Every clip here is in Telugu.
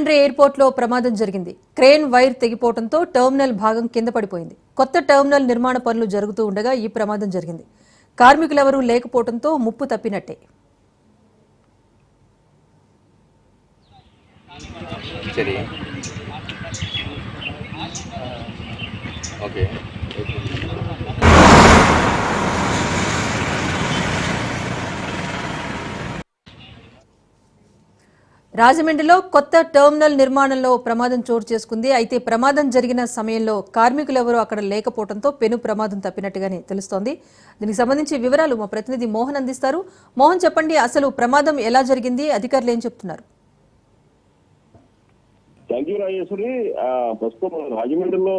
రాజమండ్రి ఎయిర్పోర్ట్లో ప్రమాదం జరిగింది. క్రేన్ వైర్ తెగిపోవడంతో టెర్మినల్ భాగం కింద పడిపోయింది. కొత్త టెర్మినల్ నిర్మాణ పనులు జరుగుతూ ఉండగా ఈ ప్రమాదం జరిగింది. కార్మికులెవరూ లేకపోవడంతో ముప్పు తప్పినట్టే. ఓకే. రాజమండ్రిలో కొత్త టెర్మినల్ నిర్మాణంలో ప్రమాదం చోటు చేసుకుంది. అయితే ప్రమాదం జరిగిన సమయంలో కార్మికులెవరూ అక్కడ లేకపోవడంతో పెను ప్రమాదం తప్పినట్టుగానే తెలుస్తోంది. దీనికి సంబంధించి వివరాలు మా ప్రతినిధి మోహన్ అందిస్తారు. మోహన్ చెప్పండి అసలు ప్రమాదం ఎలా జరిగింది? అధికారులు ఏం చెప్తున్నారు? Thank you Rajeshwari. ప్రస్తుతం రాజమండ్రిలో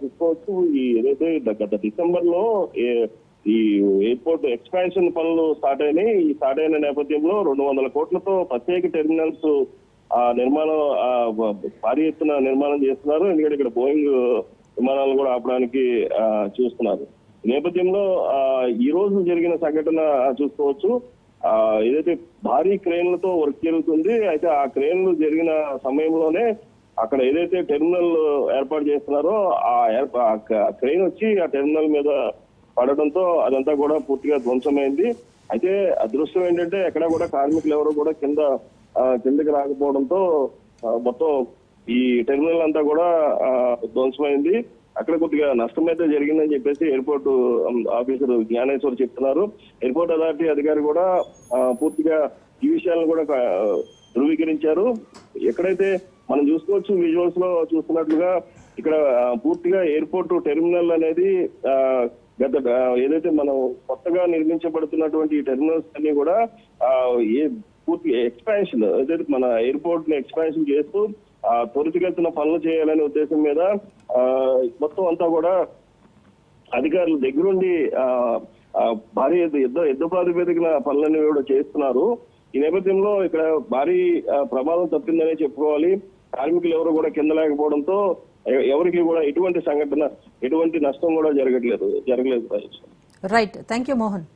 చూసుకోవచ్చు ఈ ఏదైతే గత డిసెంబర్లో ఈ ఎయిర్పోర్ట్ ఎక్స్పాన్షన్ పనులు స్టార్ట్ అయినాయి. ఈ స్టార్ట్ అయిన నేపథ్యంలో రెండు వందల కోట్లతో ప్రత్యేక టెర్మినల్స్ ఆ నిర్మాణం భారీ ఎత్తున నిర్మాణం చేస్తున్నారు. ఎందుకంటే ఇక్కడ బోయింగ్ విమానాలు కూడా ఆపడానికి చూస్తున్నారు. నేపథ్యంలో ఆ, ఈ రోజు జరిగిన సంఘటన చూసుకోవచ్చు. ఆ ఏదైతే భారీ క్రేన్లతో వర్క్ జరుగుతుంది అయితే ఆ క్రేన్లు జరిగిన సమయంలోనే అక్కడ ఏదైతే టెర్మినల్ ఏర్పాటు చేస్తున్నారో ఆ క్రెయిన్ వచ్చి ఆ టెర్మినల్ మీద పడడంతో అదంతా కూడా పూర్తిగా ధ్వంసమైంది. అయితే అదృష్టం ఏంటంటే ఎక్కడ కూడా కార్మికులు ఎవరు కూడా కింద కిందకి రాకపోవడంతో మొత్తం ఈ టెర్మినల్ అంతా కూడా ధ్వంసమైంది. అక్కడ కొద్దిగా నష్టం అయితే జరిగిందని చెప్పేసి ఎయిర్పోర్ట్ ఆఫీసర్ జ్ఞానేశ్వర్ చెప్తున్నారు. ఎయిర్పోర్ట్ అథారిటీ అధికారి కూడా పూర్తిగా ఈ విషయాలను కూడా ధృవీకరించారు. ఎక్కడైతే మనం చూసుకోవచ్చు విజువల్స్లో చూస్తున్నట్లుగా ఇక్కడ పూర్తిగా ఎయిర్పోర్ట్ టెర్మినల్ అనేది ఆ, గత ఏదైతే మనం కొత్తగా నిర్మించబడుతున్నటువంటి ఈ టెర్మినల్స్ అన్ని కూడా ఆ, ఏ పూర్తి ఎక్స్పాన్షన్ ఏదైతే మన ఎయిర్పోర్ట్ని ఎక్స్పాన్షన్ చేస్తూ ఆ, త్వరితగతిన పనులు చేయాలనే ఉద్దేశం మీద ఆ, మొత్తం అంతా కూడా అధికారులు దగ్గరుండి ఆ, భారీ యుద్ధ యుద్ధ ప్రాతిపదికన పనులన్నీ కూడా చేస్తున్నారు. ఈ నేపథ్యంలో ఇక్కడ భారీ ప్రమాదం తప్పిందనే చెప్పుకోవాలి. కార్మికులు ఎవరు కూడా కింద లేకపోవడంతో ఎవరికి కూడా ఎటువంటి సంఘటన ఎటువంటి నష్టం కూడా జరగట్లేదు జరగలేదు. Right thank you Mohan